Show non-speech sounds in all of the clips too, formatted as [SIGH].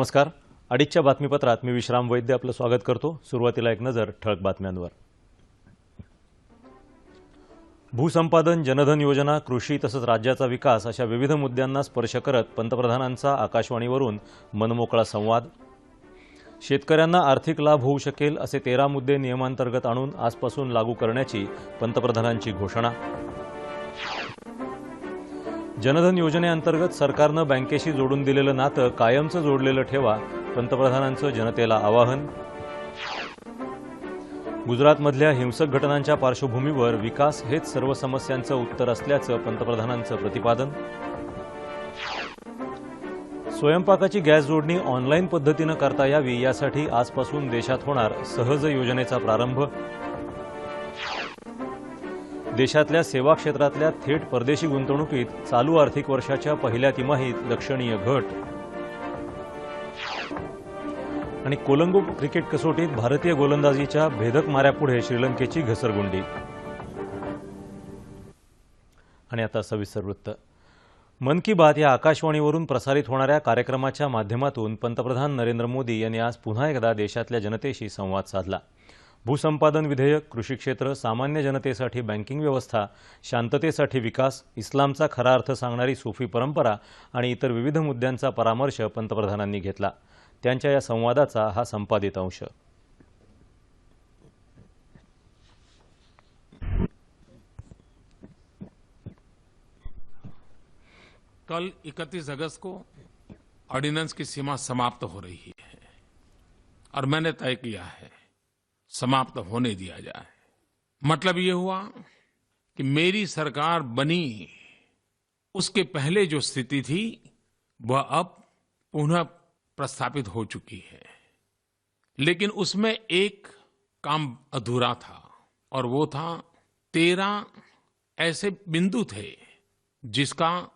नमस्कार. अडीचच्या बातमीपत्रात मी विश्राम वैद्य आपलं स्वागत करतो. सुरुवातीला एक नजर ठळक बातम्यांवर. भूसंपादन जनधन योजना कृषी तसंच राज्याचा विकास अशा विविध मुद्द्यांना स्पर्श करत पंतप्रधानांचा आकाशवाणीवरून मनमोकळा संवाद. शेतकऱ्यांना आर्थिक लाभ होऊ शकेल असे तेरा मुद्दे नियमांतर्गत आणून आजपासून लागू करण्याची पंतप्रधानांची घोषणा. जनधन योजनेअंतर्गत सरकारनं बँकेशी जोडून दिलेलं नातं कायमचं जोडलेलं ठेवा पंतप्रधानांचं जनतेला आवाहन. गुजरातमधल्या हिंसक घटनांच्या पार्श्वभूमीवर विकास हेच सर्व समस्यांचं उत्तर असल्याचं पंतप्रधानांचं प्रतिपादन. स्वयंपाकाची गॅस जोडणी ऑनलाईन पद्धतीनं करता यावी यासाठी आजपासून देशात होणार सहज योजनेचा प्रारंभ. देशातल्या सेवा क्षेत्रातल्या थेट परदेशी गुंतवणुकीत चालू आर्थिक वर्षाच्या पहिल्या तिमाहीत लक्षणीय घट. आणि कोलंबो क्रिकेट कसोटीत भारतीय गोलंदाजीच्या भेदक माऱ्यापुढे श्रीलंकेची घसरगुंडी. आणि आता सविस्तर वृत्त. मन की बात या आकाशवाणीवरून प्रसारित होणाऱ्या कार्यक्रमाच्या माध्यमातून पंतप्रधान नरेंद्र मोदी यांनी आज पुन्हा एकदा देशातल्या जनतेशी संवाद साधला. भूसंपादन विधेयक कृषी क्षेत्र सामान्य जनतेसाठी बँकिंग व्यवस्था शांततेसाठी विकास इस्लामचा खरा अर्थ सांगणारी सुफी परंपरा आणि इतर विविध मुद्द्यांचा परामर्श पंतप्रधानांनी घेतला. त्यांच्या या संवादाचा हा संपादित अंश. कल 31 अगस्त को ऑर्डिनेंस की सीमा समाप्त हो रही है और मैंने तय किया है समाप्त होने दिया जाए। मतलब ये हुआ कि मेरी सरकार बनी, उसके पहले जो स्थिति थी, वह अब पुनः प्रस्थापित हो चुकी है। लेकिन उसमें एक काम अधूरा था, और वो था तेरह ऐसे बिंदु थे, जिसका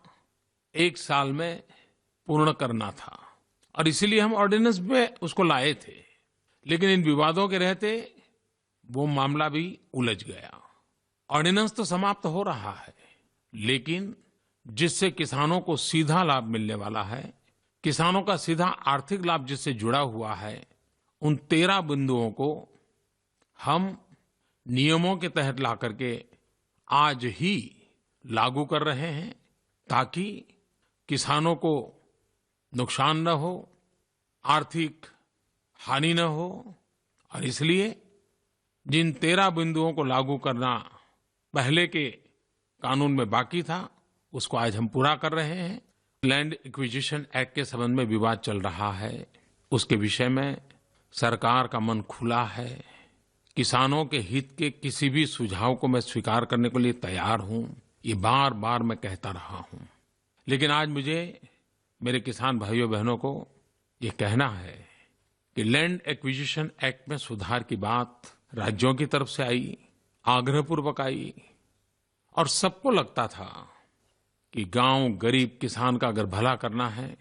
एक साल में पूर्ण करना था। और इसीलिए हम ऑर्डिनेंस में उसको लाए थे। लेकिन इन विवादों के रहते वो मामला भी उलझ गया। ऑर्डिनेंस तो समाप्त हो रहा है, लेकिन जिससे किसानों को सीधा लाभ मिलने वाला है, किसानों का सीधा आर्थिक लाभ जिससे जुड़ा हुआ है, उन तेरह बिंदुओं को हम नियमों के तहत ला करके आज ही लागू कर रहे हैं ताकि किसानों को नुकसान न हो, आर्थिक हानि न हो और इसलिए जिन तेरह बिंदुओं को लागू करना पहले के कानून में बाकी था, उसको आज हम पूरा कर रहे हैं। लैंड इक्विजिशन एक्ट के संबंध में विवाद चल रहा है। उसके विषय में सरकार का मन खुला है। किसानों के हित के किसी भी सुझाव को मैं स्वीकार करने के लिए तैयार हूँ। ये बार बार मैं कहता रहा हूँ। लेकिन आज मुझे मेरे किसान भाइयों बहनों को ये कहना है कि लैंड एक्विजिशन एक्ट में सुधार की बात राज्यों की तरफ़ से आई, आग्रहपूर्वक आई। और सबको लगता था कि गाँव गरीब किसान का अगर भला करना है,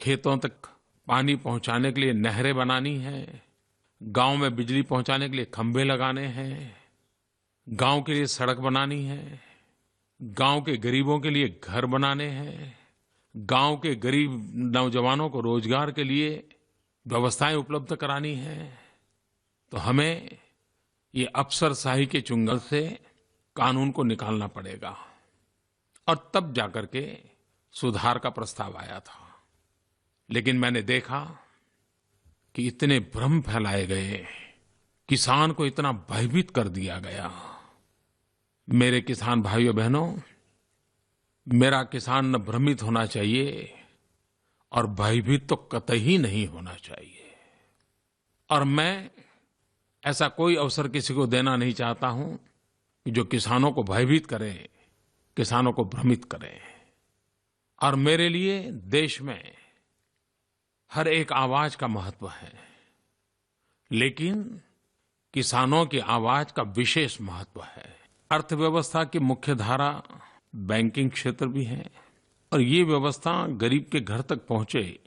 खेतों तक पानी पहुँचाने के लिए नहरें बनानी है, गाँव में बिजली पहुँचाने के लिए खंभे लगाने हैं, गाँव के लिए सड़क बनानी है, गाँव के गरीबों के लिए घर बनाने हैं, गाँव के गरीब नौजवानों को रोज़गार के लिए व्यवस्थाएँ उपलब्ध करानी है तो हमें ये अफसरशाही के चुंगल से कानून को निकालना पड़ेगा। और तब जाकर के सुधार का प्रस्ताव आया था। लेकिन मैंने देखा कि इतने भ्रम फैलाए गए, किसान को इतना भयभीत कर दिया गया। मेरे किसान भाइयों बहनों, मेरा किसान न भ्रमित होना चाहिए और भयभीत तो कतई नहीं होना चाहिए। और मैं ऐसा कोई अवसर किसी को देना नहीं चाहता हूँ कि जो किसानों को भयभीत करे, किसानों को भ्रमित करे। और मेरे लिए देश में हर एक आवाज़ का महत्व है, लेकिन किसानों की आवाज़ का विशेष महत्व है। अर्थव्यवस्था की मुख्य धारा बैंकिंग क्षेत्र भी है और ये व्यवस्था गरीब के घर तक पहुँचे,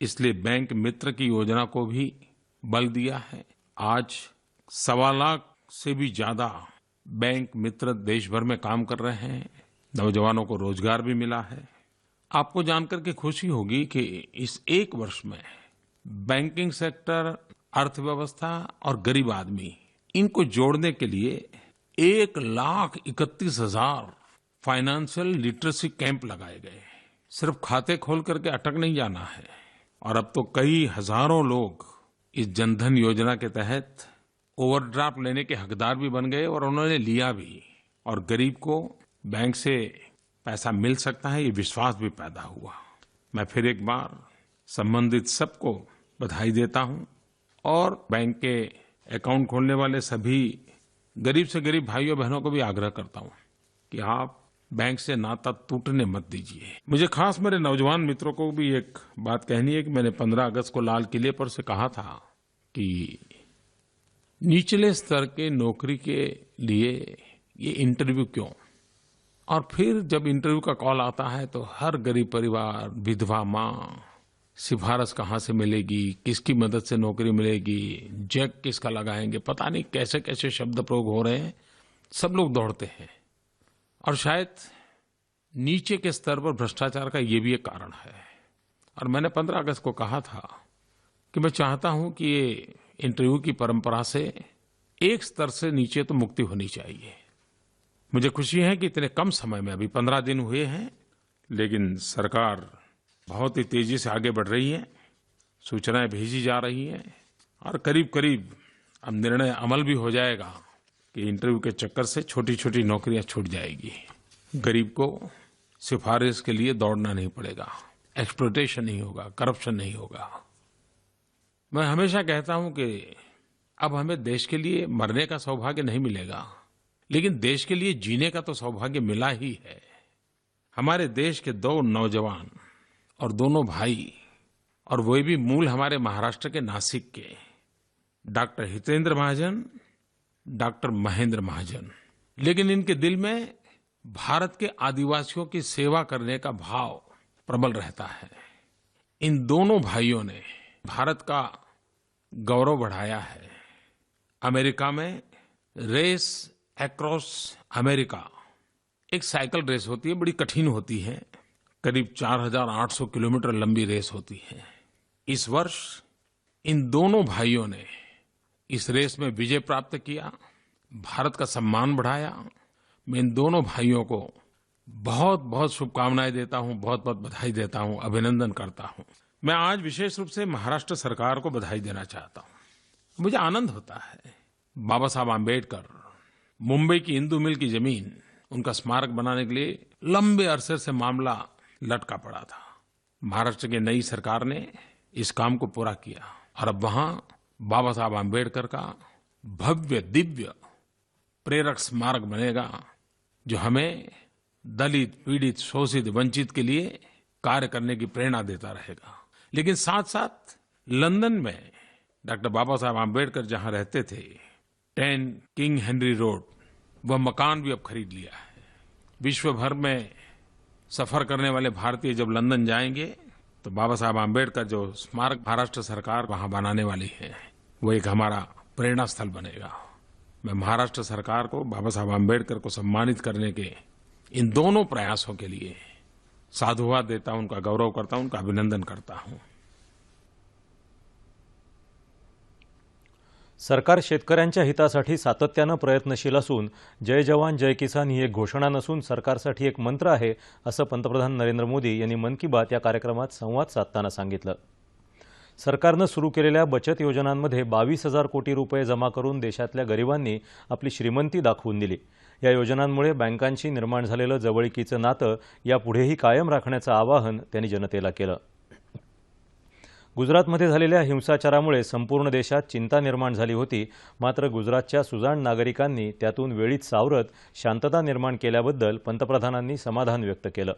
इसलिए बैंक मित्र की योजना को भी बल दिया है। आज सवा लाख से भी ज़्यादा बैंक मित्र देश भर में काम कर रहे हैं। नौजवानों को रोज़गार भी मिला है। आपको जानकर के खुशी होगी कि इस एक वर्ष में बैंकिंग सेक्टर, अर्थव्यवस्था और गरीब आदमी, इनको जोड़ने के लिए एक लाख इकतीस हज़ार फाइनेंशियल लिटरेसी कैंप लगाए गए सिर्फ़ खाते खोल करके अटक नहीं जाना है। और अब तो कई हज़ारों लोग इस जनधन योजना के तहत ओवरड्राफ्ट लेने के हकदार भी बन गए और उन्होंने लिया भी। और गरीब को बैंक से पैसा मिल सकता है, ये विश्वास भी पैदा हुआ। मैं फिर एक बार संबंधित सबको बधाई देता हूँ और बैंक के अकाउंट खोलने वाले सभी गरीब से गरीब भाइयों बहनों को भी आग्रह करता हूँ कि आप बैंक से नाता टूटने मत दीजिए। मुझे खास मेरे नौजवान मित्रों को भी एक बात कहनी है कि मैंने 15 अगस्त को लाल किले पर से कहा था कि निचले स्तर के नौकरी के लिए ये इंटरव्यू क्यों? और फिर जब इंटरव्यू का कॉल आता है तो हर गरीब परिवार, विधवा माँ सिफारिश कहाँ से मिलेगी, किसकी मदद से नौकरी मिलेगी, जैक किसका लगाएँगे, पता नहीं कैसे कैसे शब्द प्रयोग हो रहे हैं। सब लोग दौड़ते हैं। और शायद नीचे के स्तर पर भ्रष्टाचार का ये भी एक कारण है। और मैंने 15 अगस्त को कहा था कि मैं चाहता हूँ कि ये इंटरव्यू की परंपरा से एक स्तर से नीचे तो मुक्ति होनी चाहिए। मुझे खुशी है कि इतने कम समय में अभी पंद्रह दिन हुए हैं, लेकिन सरकार बहुत ही तेज़ी से आगे बढ़ रही है, सूचनाएँ भेजी जा रही हैं, और करीब करीब अब निर्णय अमल भी हो जाएगा। कि इंटरव्यू के चक्कर से छोटी छोटी नौकरियाँ छूट जाएगी। गरीब को सिफारिश के लिए दौड़ना नहीं पड़ेगा। एक्सप्लोटेशन नहीं होगा करप्शन नहीं होगा। मैं हमेशा कहता हूँ कि अब हमें देश के लिए मरने का सौभाग्य नहीं मिलेगा, लेकिन देश के लिए जीने का तो सौभाग्य मिला ही है। हमारे देश के दो नौजवान और दोनों भाई और वो भी मूल हमारे महाराष्ट्र के नासिक के। Doctor Hitendra Mahajan doctor Mahendra Mahajan. लेकिन इनके दिल में भारत के आदिवासियों की सेवा करने का भाव प्रबल रहता है। इन दोनों भाइयों ने भारत का गौरव बढ़ाया है। अमेरिका में रेस अक्रॉस अमेरिका एक साइकिल रेस होती है बड़ी कठिन होती है। करीब 4,800 किलोमीटर लंबी रेस होती है। इस वर्ष इन दोनों भाइयों ने इस रेस में विजय प्राप्त किया, भारत का सम्मान बढ़ाया। मैं इन दोनों भाइयों को बहुत बहुत शुभकामनाएँ देता हूँ बहुत बहुत बधाई देता हूँ, अभिनंदन करता हूँ। मैं आज विशेष रूप से महाराष्ट्र सरकार को बधाई देना चाहता हूँ। मुझे आनंद होता है। बाबा साहब आम्बेडकर मुंबई की इंदू मिल की ज़मीन, उनका स्मारक बनाने के लिए लंबे अरसे से मामला लटका पड़ा था। महाराष्ट्र की नई सरकार ने इस काम को पूरा किया और अब वहाँ बाबा साहब आम्बेडकर का भव्य, दिव्य प्रेरक स्मारक बनेगा, जो हमें दलित, पीड़ित, शोषित, वंचित के लिए कार्य करने की प्रेरणा देता रहेगा। लेकिन साथ साथ लंदन में डॉक्टर बाबा साहब आम्बेडकर जहाँ रहते थे, टेन किंग हेनरी रोड, वह मकान भी अब खरीद लिया है। विश्व भर में सफ़र करने वाले भारतीय जब लंदन जाएँगे तो बाबा साहब आम्बेडकर जो स्मारक महाराष्ट्र सरकार वहाँ बनाने वाली है वो एक हमारा प्रेरणा स्थल बनेगा। मैं महाराष्ट्र सरकार को बाबा साहब आम्बेडकर को सम्मानित करने के इन दोनों प्रयासों के लिए साधुवाद देता हूं उनका गौरव करता हूं उनका अभिनंदन करता हूं। सरकार शेतकऱ्यांच्या हितासाठी सातत्यानं प्रयत्नशील असून जय जवान जय किसान ही एक घोषणा नसून सरकारसाठी एक मंत्र आहे असं पंतप्रधान नरेंद्र मोदी यांनी मन की बात या कार्यक्रमात संवाद साधताना सांगितलं. सरकारनं सुरू केलेल्या बचत योजनांमध्ये बावीस हजार कोटी रुपये जमा करून देशातल्या गरिबांनी आपली श्रीमंती दाखवून दिली. या योजनांमुळे बँकांशी निर्माण झालेलं जवळकीचं नातं यापुढेही कायम राखण्याचं आवाहन त्यांनी जनतेला केलं. गुजरातमध्ये झालेल्या हिंसाचारामुळे संपूर्ण देशात चिंता निर्माण झाली होती. मात्र गुजरातच्या सुजाण नागरिकांनी त्यातून वेळीच सावरत शांतता निर्माण केल्याबद्दल पंतप्रधानांनी समाधान व्यक्त केलं.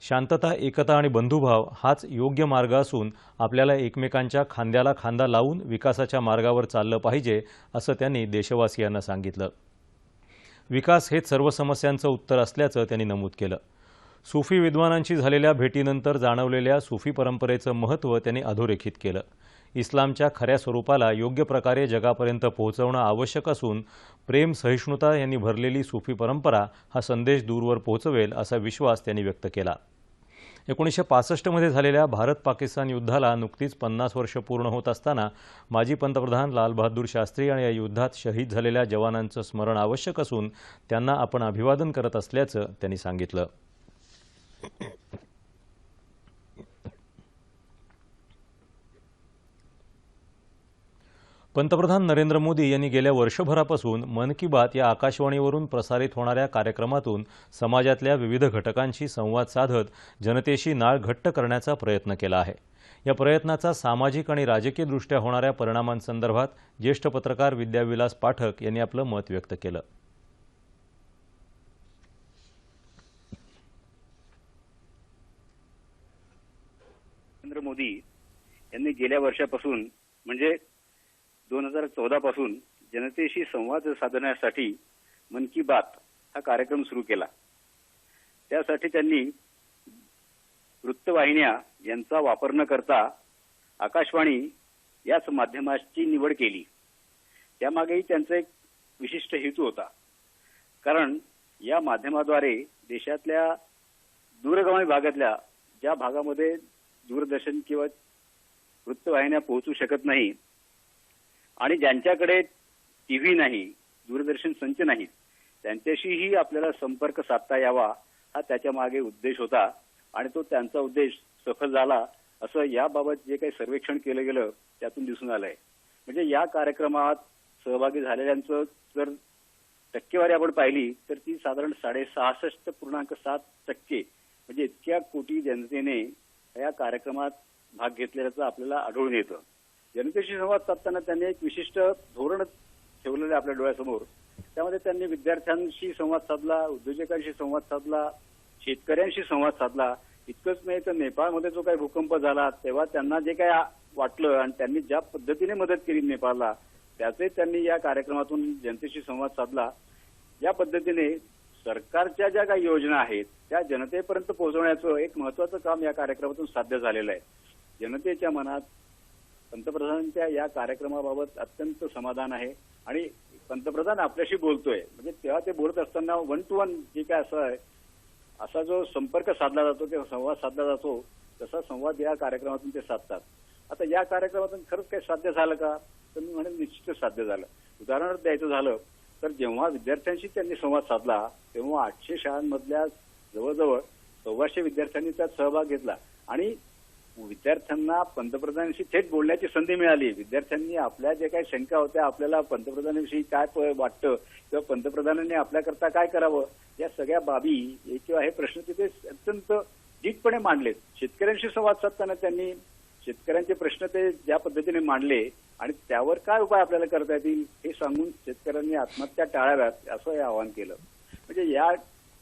शांतता एकता आणि बंधुभाव हाच योग्य मार्ग असून आपल्याला एकमेकांच्या खांद्याला खांदा लावून विकासाच्या मार्गावर चाललं पाहिजे असं त्यांनी देशवासियांना सांगितलं. विकास हेच सर्व समस्यांचं उत्तर असल्याचं त्यांनी नमूद केलं. सुफी विद्वानांशी झालेल्या भेटीनंतर जाणवलेल्या सुफी परंपरेचं महत्त्व त्यांनी अधोरेखित केलं. इस्लामच्या खऱ्या स्वरूपाला योग्य प्रकारे जगापर्यंत पोहोचवणं आवश्यक असून प्रेम सहिष्णुता यांनी भरलेली सुफी परंपरा हा संदेश दूरवर पोहोचवेल असा विश्वास त्यांनी व्यक्त केला. एकोणीसशे पासष्टमध्ये झालेल्या भारत पाकिस्तान युद्धाला नुकतीच पन्नास वर्ष पूर्ण होत असताना माजी पंतप्रधान लालबहादूर शास्त्री आणि या युद्धात शहीद झालेल्या जवानांचं स्मरण आवश्यक असून त्यांना आपण अभिवादन करत असल्याचं त्यांनी सांगितलं. पंतप्रधान नरेंद्र मोदी यांनी गेल्या वर्षभरापासून मन की बात या आकाशवाणीवरून प्रसारित होणाऱ्या कार्यक्रमातून समाजातल्या विविध घटकांशी संवाद साधत जनतेशी नाळ घट्ट करण्याचा प्रयत्न केला आहे. या प्रयत्नाचा सामाजिक आणि राजकीयदृष्ट्या होणाऱ्या परिणामांसंदर्भात ज्येष्ठ पत्रकार विद्याविलास पाठक यांनी आपलं मत व्यक्त केलं. नरेंद्र मोदी यांनी गेल्या वर्षापासून म्हणजे दोन हजार चौदा पासून जनतेशी संवाद साधण्यासाठी मन की बात हा कार्यक्रम सुरू केला. त्यासाठी त्यांनी वृत्तवाहिन्या यांचा वापर न करता आकाशवाणी याच माध्यमाची निवड केली. त्यामागेही त्यांचा एक विशिष्ट हेतू होता. कारण या माध्यमाद्वारे देशातल्या दूरगामी भागातल्या ज्या भागामध्ये दूरदर्शन किंवा वृत्तवाहिन्या पोहोचू शकत नाही आणि ज्यांच्याकडे टीव्ही नाही दूरदर्शन संच नाहीत त्यांच्याशीही आपल्याला संपर्क साधता यावा हा त्याच्यामागे उद्देश होता आणि तो त्यांचा उद्देश सफल झाला असं याबाबत जे काही सर्वेक्षण केलं गेलं त्यातून दिसून आलंय. म्हणजे या कार्यक्रमात सहभागी झालेल्यांचं जर टक्केवारी आपण पाहिली तर ती साधारण साडे सहासष्ट पूर्णांक सात टक्के म्हणजे इतक्या कोटी जनतेने या कार्यक्रमात भाग घेतलेल्याचं आपल्याला आढळून येतं. जनतेशी संवाद साधताना त्यांनी एक विशिष्ट धोरण ठेवलेलं आहे आपल्या डोळ्यासमोर. त्यामध्ये त्यांनी विद्यार्थ्यांशी संवाद साधला उद्योजकांशी संवाद साधला शेतकऱ्यांशी संवाद साधला. इतकंच नाही तर नेपाळमध्ये जो काही भूकंप झाला तेव्हा त्यांना जे काय वाटलं आणि त्यांनी ज्या पद्धतीने मदत केली नेपाळला त्याचे त्यांनी या कार्यक्रमातून जनतेशी संवाद साधला. या पद्धतीने सरकारच्या ज्या काही योजना आहेत त्या जनतेपर्यंत पोहोचवण्याचं एक महत्वाचं काम या कार्यक्रमातून साध्य झालेलं आहे. जनतेच्या मनात पंतप्रधानांच्या या कार्यक्रमाबाबत अत्यंत समाधान आहे. आणि पंतप्रधान आपल्याशी बोलतोय. म्हणजे तेव्हा ते बोलत असताना वन टू वन जे काय असं आहे असा जो संपर्क साधला जातो किंवा संवाद साधला जातो तसा संवाद या कार्यक्रमातून ते साधतात. आता या कार्यक्रमातून खरंच काही साध्य झालं का? तर मी म्हणेन निश्चितच साध्य झालं. उदाहरण द्यायचं झालं तर जेव्हा विद्यार्थ्यांशी त्यांनी संवाद साधला तेव्हा आठशे शाळांमधल्या जवळजवळ सव्वाशे विद्यार्थ्यांनी त्यात सहभाग घेतला. आणि विद्यार्थ्यांना पंतप्रधानांशी थेट बोलण्याची संधी मिळाली. विद्यार्थ्यांनी आपल्या जे काही शंका होत्या आपल्याला पंतप्रधानांविषयी काय वाटतं किंवा पंतप्रधानांनी आपल्याकरता काय करावं या सगळ्या बाबी हे किंवा हे प्रश्न तिथे अत्यंत नीटपणे मांडलेत. शेतकऱ्यांशी संवाद साधताना त्यांनी शेतकऱ्यांचे प्रश्न ते ज्या पद्धतीने मांडले आणि त्यावर काय उपाय आपल्याला करता येतील हे सांगून शेतकऱ्यांनी आत्महत्या टाळाव्यात असं हे आवाहन केलं. म्हणजे या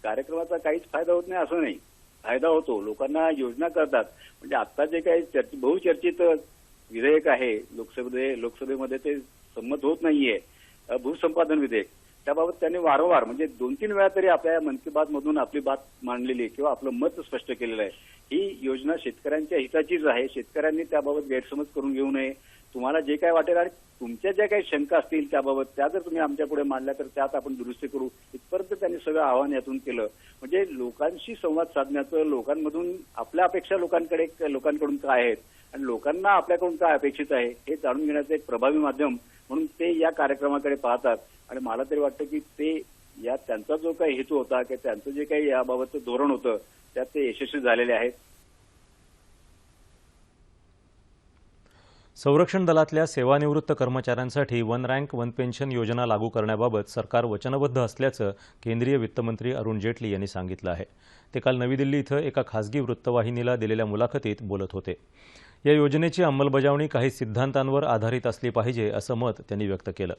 कार्यक्रमाचा काहीच फायदा होत नाही असं नाही. फायदा होतो. लोकांना योजना करतात. म्हणजे आता जे काही चर्च- बहुचर्चित विधेयक आहे लोकसभे लोकसभेमध्ये ते संमत होत नाहीये. भूसंपादन विधेयक. त्याबाबत त्यांनी वारंवार म्हणजे दोन तीन वेळा तरी आपल्या मन की बात मधून आपली बात मांडलेली आहे किंवा आपलं मत स्पष्ट केलेलं आहे. ही योजना शेतकऱ्यांच्या हिताचीच आहे. शेतकऱ्यांनी त्याबाबत गैरसमज करून घेऊ नये. तुम्हाला जे काय वाटेल आणि तुमच्या ज्या काही शंका असतील त्याबाबत त्या जर तुम्ही आमच्या पुढे मांडल्या तर त्यात आपण दुरुस्ती करू. इथपर्यंत त्यांनी सगळं आव्हान यातून केलं. म्हणजे लोकांशी संवाद साधण्याचं लोकांमधून आपल्या अपेक्षा लोकांकडे लोकांकडून काय आहेत आणि लोकांना आपल्याकडून काय अपेक्षित आहे हे जाणून घेण्याचं एक प्रभावी माध्यम म्हणून ते या कार्यक्रमाकडे पाहतात. आणि मला तरी वाटतं की ते या त्यांचा जो काही हेतू होता की त्यांचं जे काही याबाबतचं धोरण होतं त्यात ते यशस्वी झालेले आहेत. संरक्षण दलातल्या सेवानिवृत्त कर्मचाऱ्यांसाठी वन रँक वन पेन्शन योजना लागू करण्याबाबत सरकार वचनबद्ध असल्याचं केंद्रीय वित्तमंत्री अरुण जेटली यांनी सांगितलं आहे. ते काल नवी दिल्ली इथं एका खासगी वृत्तवाहिनीला दिलेल्या मुलाखतीत बोलत होते. या योजनेची अंमलबजावणी काही सिद्धांतांवर आधारित असली पाहिजे असं मत त्यांनी व्यक्त केलं.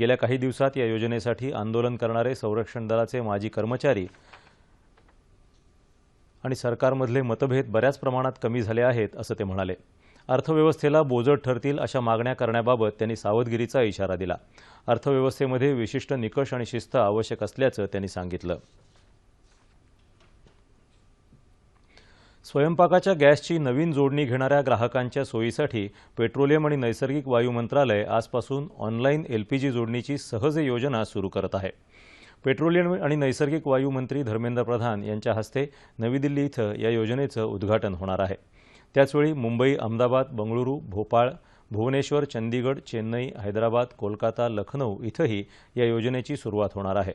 गेल्या काही दिवसात या योजनेसाठी आंदोलन करणारे संरक्षण दलाचे माजी कर्मचारी आणि सरकारमधले मतभेद बऱ्याच प्रमाणात कमी झाले आहेत असं ते म्हणाले. अर्थव्यवस्थेला बोजड ठरतील अशा मागण्या करण्याबाबत त्यांनी सावधगिरीचा इशारा दिला. अर्थव्यवस्थेमध्ये विशिष्ट निकष आणि शिस्त आवश्यक असल्याचं त्यांनी सांगितलं. स्वयंपाकाच्या गॅसची नवीन जोडणी घेणाऱ्या ग्राहकांच्या सोयीसाठी पेट्रोलियम आणि नैसर्गिक वायू मंत्रालय आजपासून ऑनलाईन एलपीजी जोडणीची सहज योजना सुरू करत आहे. पेट्रोलियम आणि नैसर्गिक वायू मंत्री धर्मेंद्र प्रधान यांच्या हस्ते नवी दिल्ली इथं या योजनेचं उद्घाटन होणार आहे. त्याचवेळी मुंबई अहमदाबाद बंगळुरू भोपाळ भुवनेश्वर चंदीगड चेन्नई हैदराबाद कोलकाता लखनौ इथंही या योजनेची सुरुवात होणार आहे.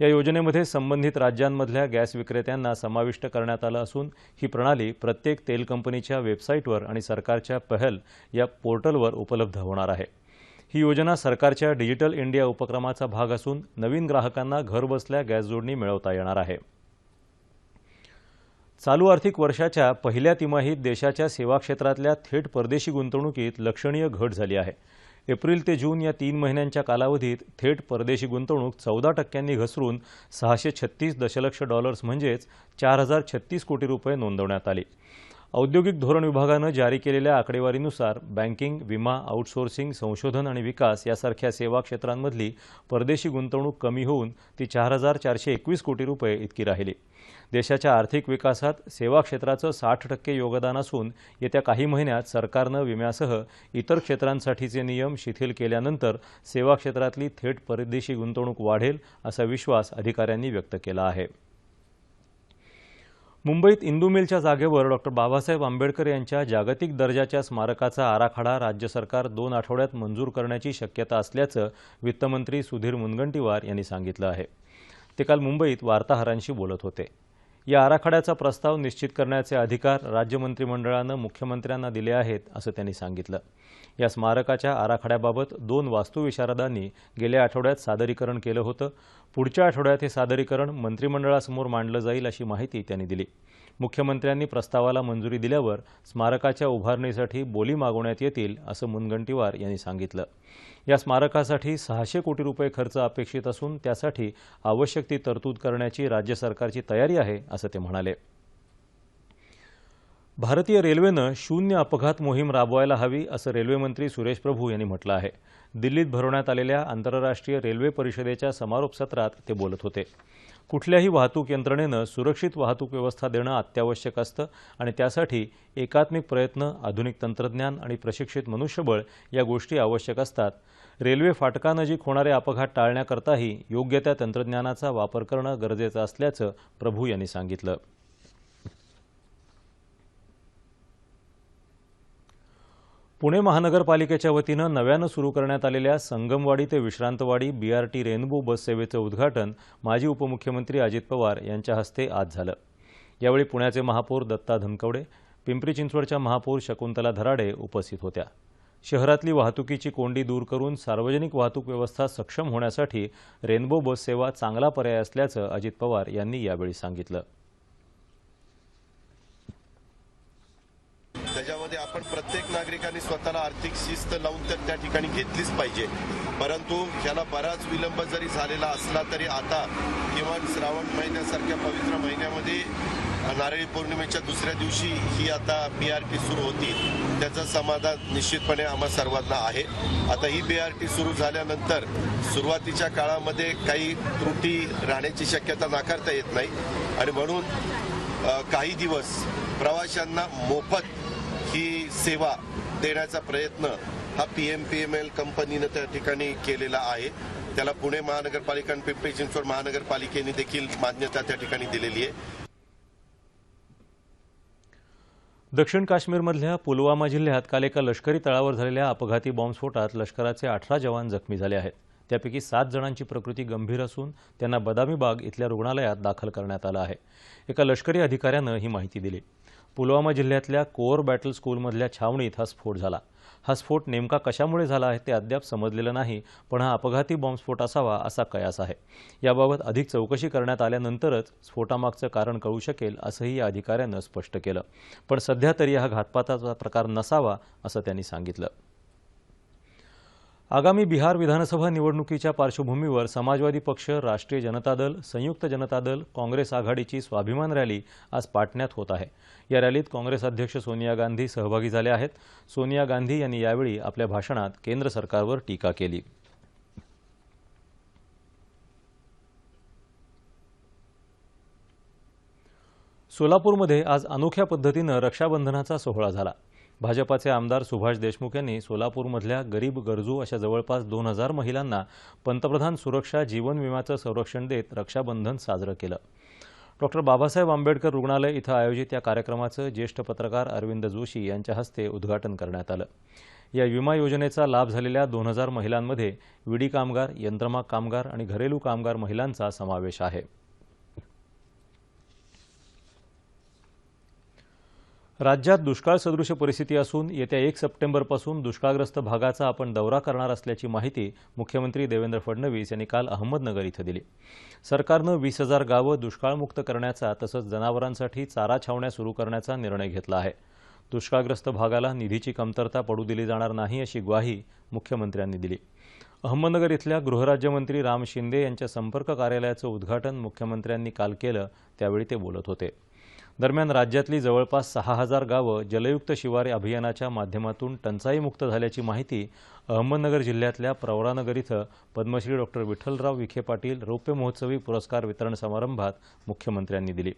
या योजनेमध्ये संबंधित राज्यांमधल्या गॅस विक्रेत्यांना समाविष्ट करण्यात आलं असून ही प्रणाली प्रत्येक तेल कंपनीच्या वेबसाईटवर आणि सरकारच्या पहल या पोर्टलवर उपलब्ध होणार आहे. ही योजना सरकारच्या डिजिटल इंडिया उपक्रमाचा भाग असून नवीन ग्राहकांना घरबसल्या गॅस जोडणी मिळवता येणार आहे. चालू आर्थिक वर्षाच्या पहिल्या तिमाहीत देशाच्या सेवा क्षेत्रातल्या थेट परदेशी गुंतवणुकीत लक्षणीय घट झाली आहे. एप्रिल ते जून या तीन महिन्यांच्या कालावधीत थेट परदेशी गुंतवणूक चौदा टक्क्यांनी घसरून सहाशे छत्तीस दशलक्ष डॉलर्स म्हणजेच चार हजार छत्तीस कोटी रुपये नोंदवण्यात आली. औद्योगिक धोरण विभागानं जारी केलेल्या आकडेवारीनुसार बँकिंग विमा आउटसोर्सिंग संशोधन आणि विकास यासारख्या सेवा क्षेत्रांमधली परदेशी गुंतवणूक कमी होऊन ती चार हजार चारशे एकवीस कोटी रुपये इतकी राहिली. देशाच्या आर्थिक विकासात सेवा क्षेत्राचं साठ टक्के योगदान असून येत्या काही महिन्यात सरकारनं विम्यासह इतर क्षेत्रांसाठीचे नियम शिथिल केल्यानंतर सेवा क्षेत्रातली थेट परदेशी गुंतवणूक वाढेल असा विश्वास अधिकाऱ्यांनी व्यक्त केला आहे. मुंबईत इंदू मिलच्या जागेवर डॉक्टर बाबासाहेब आंबेडकर यांच्या जागतिक दर्जाच्या स्मारकाचा आराखडा राज्य सरकार दोन आठवड्यात मंजूर करण्याची शक्यता असल्याचं वित्तमंत्री सुधीर मुनगंटीवार यांनी सांगितलं आहे. ते काल मुंबईत वार्ताहरांशी बोलत होते. या आराखड्याचा प्रस्ताव निश्चित करण्याचे अधिकार राज्य मंत्रिमंडळानं मुख्यमंत्र्यांना दिले आहेत असं त्यांनी सांगितलं. या स्मारकाच्या आराखड्याबाबत दोन वास्तुविशारदांनी गेल्या आठवड्यात सादरीकरण केलं होतं. पुढच्या आठवड्यात हे सादरीकरण मंत्रिमंडळासमोर मांडलं जाईल अशी माहिती त्यांनी दिली. मुख्यमंत्र्यांनी प्रस्तावाला मंजुरी दिल्यावर स्मारकाच्या उभारणीसाठी बोली मागवण्यात येतील असं मुनगंटीवार यांनी सांगितलं. या स्मारकासाठी सहाशे कोटी रुपये खर्च अपेक्षित असून त्यासाठी आवश्यक ती तरतूद करण्याची राज्य सरकारची तयारी आहे असं ते म्हणाले. भारतीय रेल्वेनं शून्य अपघात मोहीम राबवायला हवी असं रेल्वेमंत्री सुरेश प्रभू यांनी म्हटलं आहे. दिल्लीत भरवण्यात आलेल्या आंतरराष्ट्रीय रेल्वे परिषदेच्या समारोप सत्रात ते बोलत होते. कुठल्याही वाहतूक यंत्रणेनं सुरक्षित वाहतूक व्यवस्था देणं अत्यावश्यक असतं आणि त्यासाठी एकात्मिक प्रयत्न आधुनिक तंत्रज्ञान आणि प्रशिक्षित मनुष्यबळ या गोष्टी आवश्यक असतात. रेल्वे फाटकानजीक होणारे अपघात टाळण्याकरताही योग्य त्या तंत्रज्ञानाचा वापर करणं गरजेचं असल्याचं प्रभू यांनी सांगितलं. पुणे महानगरपालिकेच्या वतीनं नव्यानं सुरू करण्यात आलेल्या संगमवाडी ते विश्रांतवाडी बीआरटी रेनबो बस सेवेचं उद्घाटन माजी उपमुख्यमंत्री अजित पवार यांच्या हस्ते आज झालं. यावेळी पुण्याचे महापौर दत्ता धनकवडे पिंपरी चिंचवडच्या महापौर शकुंतला धराडे उपस्थित होत्या. शहरातली वाहतुकीची कोंडी दूर करून सार्वजनिक वाहतूक व्यवस्था सक्षम होण्यासाठी रेनबो बस सेवा चांगला पर्याय असल्याचं अजित पवार यांनी यावेळी सांगितलं. आपण प्रत्येक नागरिकांनी स्वतःला आर्थिक शिस्त लावून तर त्या ठिकाणी घेतलीच पाहिजे. परंतु ह्याला बराच विलंब जरी झालेला असला तरी आता किमान श्रावण महिन्यासारख्या पवित्र महिन्यामध्ये नारळी पौर्णिमेच्या दुसऱ्या दिवशी ही आता बी आर टी सुरू होती. त्याचं समाधान निश्चितपणे आम्हा सर्वांना आहे. आता ही बी आर टी सुरू झाल्यानंतर सुरुवातीच्या काळामध्ये काही त्रुटी राहण्याची शक्यता नाकारता येत नाही. आणि म्हणून काही दिवस प्रवाशांना मोफत ही सेवा देण्याचा प्रयत्न हा P M P M L कंपनीनं त्या ठिकाणी केलेला आहे. त्याला पुणे महानगरपालिका आणि पिंपरी चिंचवड महानगरपालिकेने देखील मान्यता त्या ठिकाणी दिलेली आहे. दक्षिण काश्मीरमधल्या पुलवामा जिल्ह्यात काल एका लष्करी तळावर झालेल्या अपघाती बॉम्बस्फोटात लष्कराचे अठरा जवान जखमी झाले आहेत. त्यापैकी सात जणांची प्रकृती गंभीर असून त्यांना बदामी बाग इथल्या रुग्णालयात दाखल करण्यात आलं आहे. एका लष्करी अधिकाऱ्यानं ही माहिती दिली. पुलवामा जिल्ह्यातल्या कोअर बॅटल स्कूलमधल्या छावणीत हा स्फोट झाला. हा स्फोट नेमका कशामुळे झाला आहे ते अद्याप समजलेलं नाही पण हा अपघाती बॉम्बस्फोट असावा असा कयास आहे. याबाबत अधिक चौकशी करण्यात आल्यानंतरच स्फोटामागचं कारण कळू शकेल असंही या अधिकाऱ्यानं स्पष्ट केलं. पण सध्या तरी हा घातपाताचा प्रकार नसावा असं त्यांनी सांगितलं. आगामी बिहार विधानसभा निवडणुकीच्या पार्श्वभूमीवर समाजवादी पक्ष राष्ट्रीय जनता दल संयुक्त जनता दल काँग्रेस आघाडीची स्वाभिमान रॅली आज पाटण्यात होत आहे. या रॅलीत काँग्रेस अध्यक्ष सोनिया गांधी सहभागी झाल्या आहेत. सोनिया गांधी यांनी यावेळी आपल्या भाषणात केंद्र सरकारवर टीका केली. सोलापूरमध्ये आज अनोख्या पद्धतीनं रक्षाबंधनाचा सोहळा झाला. भाजपाचे आमदार सुभाष देशमुख यांनी सोलापूरमधल्या गरीब गरजू अशा जवळपास दोन हजार महिलांना पंतप्रधान सुरक्षा जीवन विम्याचं संरक्षण देत रक्षाबंधन साजरं केलं. डॉक्टर बाबासाहेब आंबेडकर रुग्णालय इथं आयोजित या कार्यक्रमाचं ज्येष्ठ पत्रकार अरविंद जोशी यांच्या हस्ते उद्घाटन करण्यात आलं. या विमा योजनेचा लाभ झालेल्या दोन हजार महिलांमध्ये विडी कामगार यंत्रमाग कामगार आणि घरेलू कामगार महिलांचा समावेश आहे. राज्यात दुष्काळ सदृश परिस्थिती असून येत्या एक सप्टेंबरपासून दुष्काळग्रस्त भागाचा आपण दौरा करणार असल्याची माहिती मुख्यमंत्री देवेंद्र फडणवीस यांनी काल अहमदनगर इथं दिली. सरकारनं वीस हजार गावं दुष्काळमुक्त करण्याचा तसंच जनावरांसाठी चारा छावण्या सुरू करण्याचा निर्णय घेतला आहे. दुष्काळग्रस्त भागाला निधीची कमतरता पडू दिली जाणार नाही अशी ग्वाही मुख्यमंत्र्यांनी दिली. अहमदनगर इथल्या गृहराज्यमंत्री राम शिंदे यांच्या संपर्क कार्यालयाचं उद्घाटन मुख्यमंत्र्यांनी काल केलं त्यावेळी ते बोलत होते. दरम्यान राज्यातली जवळपास सहा हजार गावं जलयुक्त शिवारे अभियानाच्या माध्यमातून टंचाईमुक्त झाल्याची माहिती अहमदनगर जिल्ह्यातल्या प्रवरानगर इथं पद्मश्री डॉक्टर विठ्ठलराव विखे पाटील रौप्य महोत्सवी पुरस्कार वितरण समारंभात मुख्यमंत्र्यांनी दिली.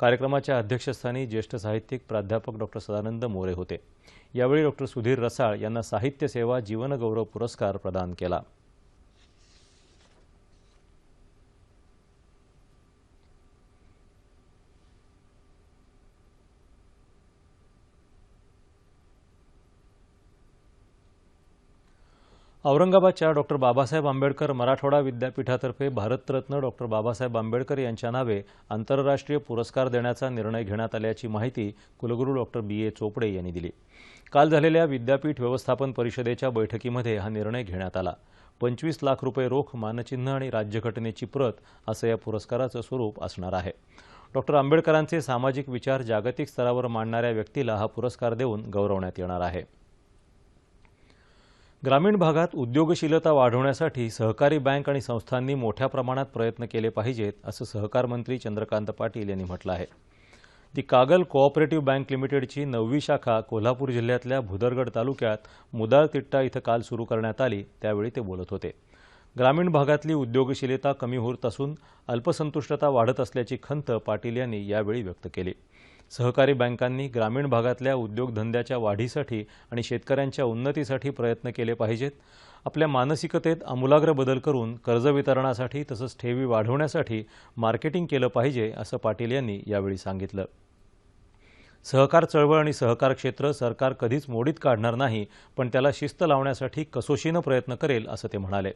कार्यक्रमाच्या अध्यक्षस्थानी ज्येष्ठ साहित्यिक प्राध्यापक डॉक्टर सदानंद मोरे होते. यावेळी डॉक्टर सुधीर रसाळ यांना साहित्य सेवा जीवनगौरव पुरस्कार प्रदान केला. औरंगाबादच्या डॉक्टर बाबासाहेब आंबेडकर मराठवाडा विद्यापीठातर्फे भारतरत्न डॉक्टर बाबासाहेब आंबेडकर यांच्या नावे आंतरराष्ट्रीय पुरस्कार देण्याचा निर्णय घेण्यात आल्याची माहिती कुलगुरू डॉक्टर बी. ए. चोपडे यांनी दिली. काल झालेल्या विद्यापीठ व्यवस्थापन परिषदेच्या बैठकीमध्ये हा निर्णय घेण्यात आला. पंचवीस लाख रुपये रोख मानचिन्ह आणि राज्यघटनेची प्रत असं या पुरस्काराचं स्वरूप असणार आहे. डॉक्टर आंबेडकरांचे सामाजिक विचार जागतिक स्तरावर मांडणाऱ्या व्यक्तीला हा पुरस्कार देऊन गौरवण्यात येणार आहे. ग्रामीण भागात उद्योगशीलता वाढवण्यासाठी सहकारी बँक आणि संस्थांनी मोठ्या प्रमाणात प्रयत्न केले पाहिजेत असं सहकार मंत्री चंद्रकांत पाटील यांनी म्हटलं आहे. दी कागल कोऑपरेटिव्ह बँक लिमिटेडची नववी शाखा कोल्हापूर जिल्ह्यातल्या भुदरगड तालुक्यात मुदारतिट्टा इथं काल सुरू करण्यात आली त्यावेळी ते बोलत होते. ग्रामीण भागातली उद्योगशीलता कमी होत असून अल्पसंतुष्टता वाढत असल्याची खंत पाटील यांनी यावेळी व्यक्त केली. सहकारी बँकांनी ग्रामीण भागातल्या उद्योगधंद्याच्या वाढीसाठी आणि शेतकऱ्यांच्या उन्नतीसाठी प्रयत्न केले पाहिजेत. आपल्या मानसिकतेत आमूलाग्र बदल करून कर्ज वितरणासाठी तसंच ठेवी वाढवण्यासाठी मार्केटिंग केलं पाहिजे असं पाटील यांनी यावेळी सांगितलं. सहकार चळवळ आणि सहकार क्षेत्र सरकार कधीच मोडीत काढणार नाही पण त्याला शिस्त लावण्यासाठी कसोशीनं प्रयत्न करेल असं ते म्हणाले.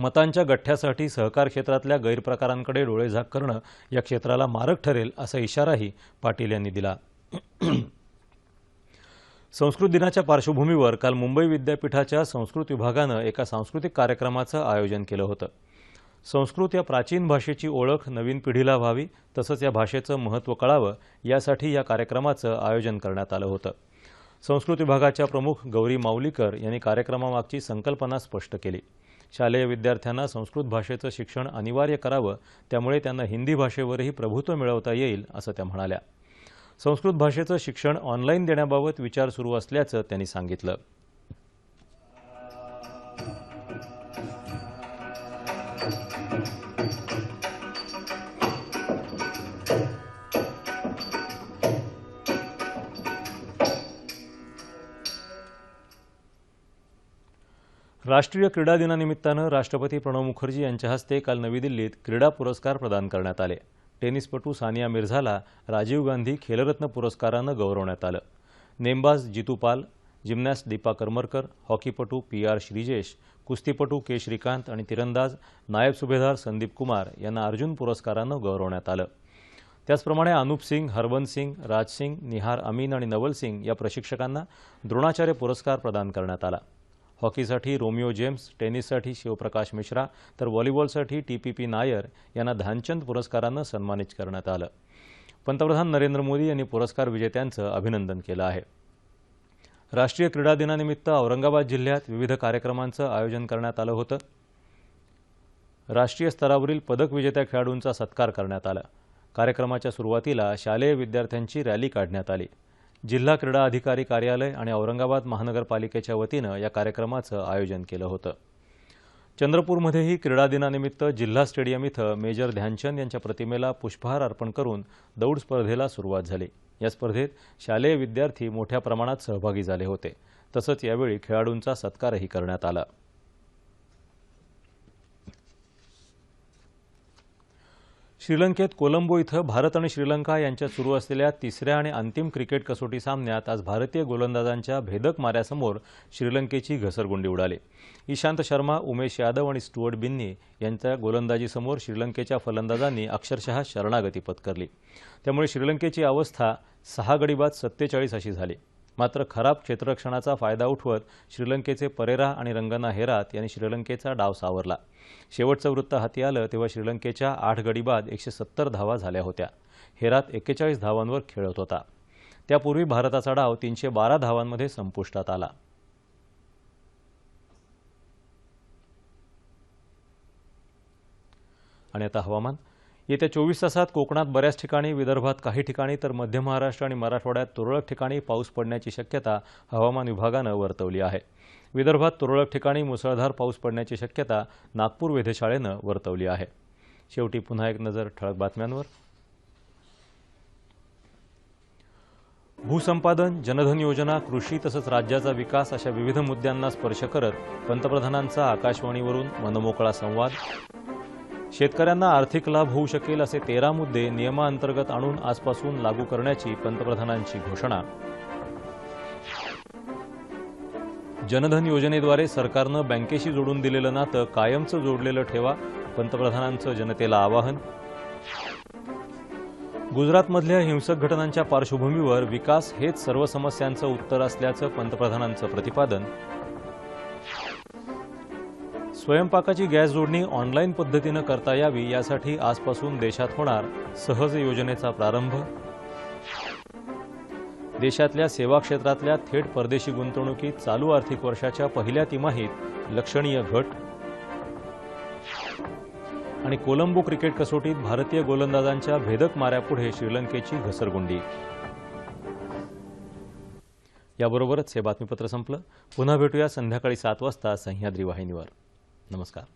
मतांच्या गठ्ठ्यासाठी सहकार क्षेत्रातल्या गैरप्रकारांकडे डोळेझाक करणं या क्षेत्राला मारक ठरेल असा इशाराही पाटील यांनी दिला. [CLEARS THROAT] संस्कृत दिनाच्या पार्श्वभूमीवर काल मुंबई विद्यापीठाच्या संस्कृत विभागानं एका सांस्कृतिक कार्यक्रमाचं आयोजन केलं होतं. संस्कृत या प्राचीन भाषेची ओळख नवीन पिढीला व्हावी तसंच या भाषेचं महत्त्व कळावं यासाठी या कार्यक्रमाचं आयोजन करण्यात आलं होतं. संस्कृत विभागाच्या प्रमुख गौरी माऊलीकर यांनी कार्यक्रमामागची संकल्पना स्पष्ट केली. शालेय विद्यार्थ्यांना संस्कृत भाषेचं शिक्षण अनिवार्य करावं त्यामुळे त्यांना हिंदी भाषेवरही प्रभुत्व मिळवता येईल असं त्या म्हणाल्या. संस्कृत भाषेचं शिक्षण ऑनलाईन देण्याबाबत विचार सुरू असल्याचं त्यांनी सांगितलं. राष्ट्रीय क्रीडा दिनानिमित्तानं राष्ट्रपती प्रणव मुखर्जी यांच्या हस्ते काल नवी दिल्लीत क्रीडा पुरस्कार प्रदान करण्यात आले. टेनिसपटू सानिया मिर्झाला राजीव गांधी खेलरत्न पुरस्कारानं गौरवण्यात आलं. नेमबाज जितू पाल जिम्नॅस्ट दीपा करमरकर हॉकीपटू पी आर श्रीजेश कुस्तीपटू के श्रीकांत आणि तिरंदाज नायब सुभेदार संदीप कुमार यांना अर्जुन पुरस्कारानं गौरवण्यात आलं. त्याचप्रमाणे अनुप सिंग हरबंस सिंग राज सिंग निहार अमीन आणि नवल सिंग या प्रशिक्षकांना द्रोणाचार्य पुरस्कार प्रदान करण्यात आला. हॉकीसाठी रोमिओ जेम्स टेनिससाठी शिवप्रकाश मिश्रा तर व्हॉलीबॉलसाठी टी पी पी नायर यांना ध्यानचंद पुरस्कारानं सन्मानित करण्यात आलं. पंतप्रधान नरेंद्र मोदी यांनी पुरस्कार विजेत्यांचं अभिनंदन केलं आहे. राष्ट्रीय क्रीडा दिनानिमित्त औरंगाबाद जिल्ह्यात विविध कार्यक्रमांचं आयोजन करण्यात आलं होतं. राष्ट्रीय स्तरावरील पदक विजेत्या खेळाडूंचा सत्कार करण्यात आला. कार्यक्रमाच्या सुरुवातीला शालेय विद्यार्थ्यांची रॅली काढण्यात आली. जिल्हा क्रीडा अधिकारी कार्यालय आणि औरंगाबाद महानगरपालिकेच्या वतीनं या कार्यक्रमाचं आयोजन केलं होतं. चंद्रपूरमध्येही क्रीडा दिनानिमित्त जिल्हा स्टेडियम इथं मेजर ध्यानचंद यांच्या प्रतिमेला पुष्पहार अर्पण करून दौड स्पर्धेला सुरुवात झाली. या स्पर्धेत शालेय विद्यार्थी मोठ्या प्रमाणात सहभागी झाले होते. तसंच यावेळी खेळाडूंचा सत्कारही करण्यात आला. श्रीलंकेत कोलंबो इथं भारत आणि श्रीलंका यांच्यात सुरू असलेल्या तिसऱ्या आणि अंतिम क्रिकेट कसोटी सामन्यात आज भारतीय गोलंदाजांच्या भेदक माऱ्यासमोर श्रीलंकेची घसरगुंडी उडाली. इशांत शर्मा उमेश यादव आणि स्टुअर्ट बिन्नी यांच्या गोलंदाजीसमोर श्रीलंकेच्या फलंदाजांनी अक्षरशः शरणागती पत्करली. त्यामुळे श्रीलंकेची अवस्था सहा गडी बाद सत्तेचाळीस अशी झाली. मात्र खराब क्षेत्ररक्षणाचा फायदा उठवत श्रीलंकेचे परेरा आणि रंगना हेरात यांनी श्रीलंकेचा डाव सावरला. शेवटचं वृत्त हाती आलं तेव्हा श्रीलंकेच्या आठ गडी बाद एकशे सत्तर धावा झाल्या होत्या. हेरात एक्केचाळीस धावांवर खेळत होता. त्यापूर्वी भारताचा डाव तीनशे बारा धावांमध्ये संपुष्टात आला. आणि आता हवामान? येत्या चोवीस तासात कोकणात बऱ्याच ठिकाणी विदर्भात काही ठिकाणी तर मध्य महाराष्ट्र आणि मराठवाड्यात तुरळक ठिकाणी पाऊस पडण्याची शक्यता हवामान विभागानं वर्तवली आहे. विदर्भात तुरळक ठिकाणी मुसळधार पाऊस पडण्याची शक्यता नागपूर वेधशाळेनं वर्तवली आहे. शेवटी पुन्हा एक नजर ठळक बातम्यांवर. भूसंपादन जनधन योजना कृषी तसंच राज्याचा विकास अशा विविध मुद्द्यांना स्पर्श करत पंतप्रधानांचा आकाशवाणीवरून मनमोकळा संवाद. शेतकऱ्यांना आर्थिक लाभ होऊ शकेल असे तेरा मुद्दे नियमाअंतर्गत आणून आजपासून लागू करण्याची पंतप्रधानांची घोषणा. जनधन योजनेद्वारे सरकारनं बँकेशी जोडून दिलेलं नातं कायमचं जोडलेलं ठेवा पंतप्रधानांचं जनतेला आवाहन. गुजरातमधल्या हिंसक घटनांच्या पार्श्वभूमीवर विकास हेच सर्व समस्यांचं उत्तर असल्याचं पंतप्रधानांचं प्रतिपादन. स्वयंपाकाची गॅस जोडणी ऑनलाईन पद्धतीनं करता यावी यासाठी आजपासून देशात होणार सहज योजनेचा प्रारंभ. देशातल्या सेवा क्षेत्रातल्या थेट परदेशी गुंतवणुकीत चालू आर्थिक वर्षाच्या पहिल्या तिमाहीत लक्षणीय घट. आणि कोलंबो क्रिकेट कसोटीत भारतीय गोलंदाजांच्या भेदक माऱ्यापुढे श्रीलंकेची घसरगुंडी. याबरोबरच हे बातमीपत्र संपलं. पुन्हा भेटूया संध्याकाळी सात वाजता सह्याद्री वाहिनीवर. नमस्कार.